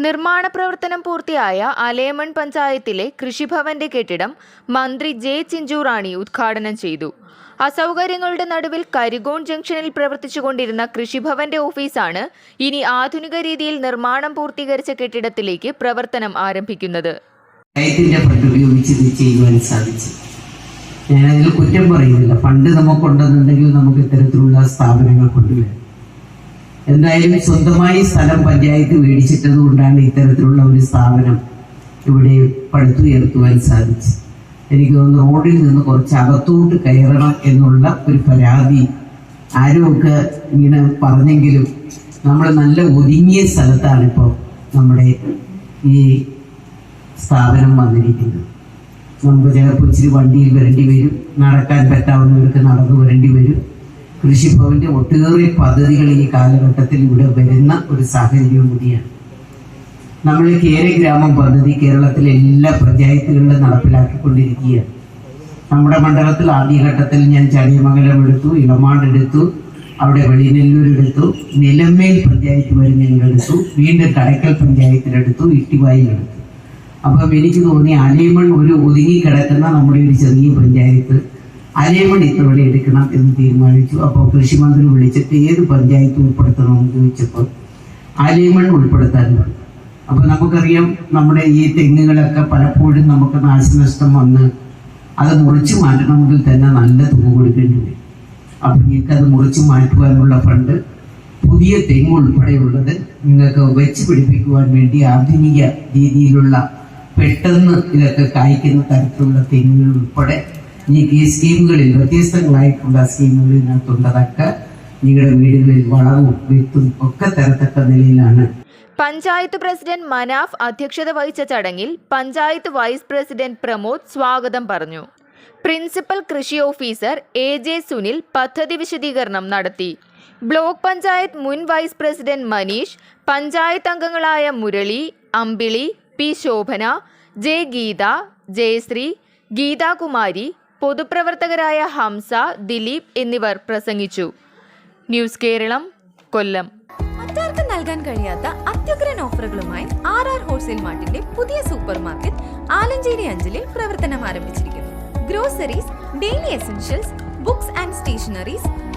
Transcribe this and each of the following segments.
നിർമ്മാണ പ്രവർത്തനം പൂർത്തിയായ അലേമൺ പഞ്ചായത്തിലെ കൃഷിഭവന്റെ കെട്ടിടം മന്ത്രി ജെ ചിഞ്ചുറാണി ഉദ്ഘാടനം ചെയ്തു. അസൗകര്യങ്ങളുടെ നടുവിൽ കരിഗോൺ ജംഗ്ഷനിൽ പ്രവർത്തിച്ചുകൊണ്ടിരുന്ന കൃഷിഭവന്റെ ഓഫീസാണ് ഇനി ആധുനിക രീതിയിൽ നിർമ്മാണം പൂർത്തീകരിച്ച കെട്ടിടത്തിലേക്ക് പ്രവർത്തനം ആരംഭിക്കുന്നത്. ചെയ്യുവാൻ സാധിച്ചു. ഞാനതിൽ കുറ്റം പറയുന്നില്ല. പണ്ട് നമുക്കുണ്ടെന്നുണ്ടെങ്കിൽ നമുക്ക് ഇത്തരത്തിലുള്ള സ്ഥാപനങ്ങൾ കൊണ്ടുവരാം. എന്തായാലും സ്വന്തമായി സ്ഥലം പഞ്ചായത്ത് മേടിച്ചിട്ടത് കൊണ്ടാണ് ഇത്തരത്തിലുള്ള ഒരു സ്ഥാപനം ഇവിടെ പടുത്തുയർത്തുവാൻ സാധിച്ചു എനിക്ക് തോന്നുന്നു റോഡിൽ നിന്ന് കുറച്ച് അകത്തോട്ട് കയറണം എന്നുള്ള ഒരു പരാതി ആരുമൊക്കെ ഇങ്ങനെ പറഞ്ഞെങ്കിലും നമ്മൾ നല്ല ഒതുങ്ങിയ സ്ഥലത്താണ് ഇപ്പോൾ നമ്മുടെ ഈ സ്ഥാപനം വന്നിരിക്കുന്നത്. നമുക്ക് ചിലപ്പോൾ ഇച്ചിരി വണ്ടിയിൽ വരേണ്ടി വരും നടക്കാൻ പറ്റാവുന്നവർക്ക് നടന്നു വരേണ്ടി വരും. കൃഷിഭവന്റെ ഒട്ടേറെ പദ്ധതികൾ ഈ കാലഘട്ടത്തിൽ ഇവിടെ വരുന്ന ഒരു സാഹചര്യം കൂടിയാണ്. നമ്മൾ കേര ഗ്രാമം പദ്ധതി കേരളത്തിലെ എല്ലാ പഞ്ചായത്തുകളിലും നടപ്പിലാക്കിക്കൊണ്ടിരിക്കുകയാണ്. നമ്മുടെ മണ്ഡലത്തിൽ ആദ്യഘട്ടത്തിൽ ഞാൻ ചടിയമംഗലം എടുത്തു ഇളമാട് എടുത്തു അവിടെ വെളിനെല്ലൂർ എടുത്തു നിലമേൽ പഞ്ചായത്ത് വരെ ഞങ്ങൾ എടുത്തു വീണ്ടും കടക്കൽ പഞ്ചായത്തിലെടുത്തു ഇട്ടിവായിലെടുത്തു അപ്പം എനിക്ക് തോന്നി അലിയമൺ ഒരു ഒതുങ്ങി കിടക്കുന്ന നമ്മുടെ ഒരു ചെറിയ പഞ്ചായത്ത് അലേമൺ വരെ എടുക്കണം എന്ന് തീരുമാനിച്ചു. അപ്പോൾ കൃഷിമന്ത്രി വിളിച്ചിട്ട് ഏത് പഞ്ചായത്ത് ഉൾപ്പെടുത്തണമെന്ന് ചോദിച്ചപ്പോൾ അലേമൺ ഉൾപ്പെടുത്താൻ പറഞ്ഞു. അപ്പോൾ നമുക്കറിയാം നമ്മുടെ ഈ തെങ്ങുകളൊക്കെ പലപ്പോഴും നമുക്ക് നാശനഷ്ടം വന്ന് അത് മുറിച്ചു മാറ്റണമെങ്കിൽ തന്നെ നല്ല തുക കൊടുക്കേണ്ടി വരും. അപ്പം നിങ്ങൾക്ക് അത് മുറിച്ചു മാറ്റുവാനുള്ള ഫണ്ട് പുതിയ തെങ്ങ് ഉൾപ്പെടെയുള്ളത് നിങ്ങൾക്ക് വെച്ച് പിടിപ്പിക്കുവാൻ വേണ്ടി ആധുനിക രീതിയിലുള്ള പെട്ടെന്ന് ഇതൊക്കെ കായ്ക്കുന്ന തരത്തിലുള്ള തെങ്ങുകൾ ഉൾപ്പെടെ ഈ സ്കീമുകളിൽ വ്യത്യസ്തങ്ങളായിട്ടുള്ള സ്കീമുകളിനകത്തുള്ളതൊക്കെ നിങ്ങളുടെ വീടുകളിൽ വളവും വിത്തും ഒക്കെ തരത്തക്ക നിലയിലാണ്. പഞ്ചായത്ത് പ്രസിഡന്റ് മനാഫ് അധ്യക്ഷത വഹിച്ച ചടങ്ങിൽ പഞ്ചായത്ത് വൈസ് പ്രസിഡന്റ് പ്രമോദ് സ്വാഗതം പറഞ്ഞു. പ്രിൻസിപ്പൽ കൃഷി ഓഫീസർ എ ജെ സുനിൽ പദ്ധതി വിശദീകരണം നടത്തി. ബ്ലോക്ക് പഞ്ചായത്ത് മുൻ വൈസ് പ്രസിഡന്റ് മനീഷ് പഞ്ചായത്ത് അംഗങ്ങളായ മുരളി അമ്പിളി പി ശോഭന ജെ ഗീത ജയശ്രീ ഗീതാകുമാരി പൊതുപ്രവർത്തകരായ ഹംസ ദിലീപ് എന്നിവർ പ്രസംഗിച്ചു. ന്യൂസ് കേരളം കൊല്ലം. മറ്റാർക്കും നൽകാൻ കഴിയാത്ത അത്യുഗ്രൻ ഓഫറുകളുമായി ആർ ആർ ഹോൾസെയിൽ മാർട്ടിന്റെ പുതിയ സൂപ്പർ മാർക്കറ്റ് ആലഞ്ചേരി അഞ്ചലിൽ പ്രവർത്തനം ആരംഭിച്ചിരിക്കുന്നു. Groceries daily essentials books and stationeries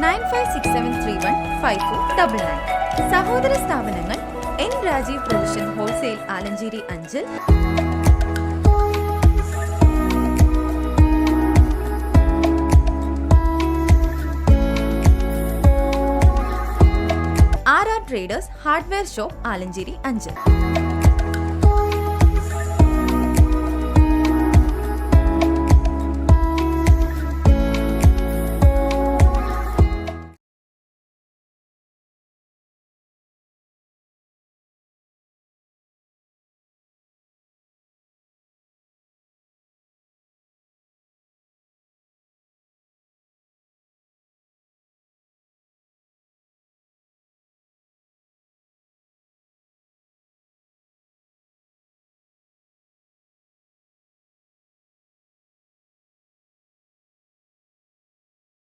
nine five six seven three one five four double nine. സഹോദര സ്ഥാപനങ്ങൾ N Rajeev provision wholesale Alanchery അഞ്ച് R R traders hardware shop Alanchery Anchal.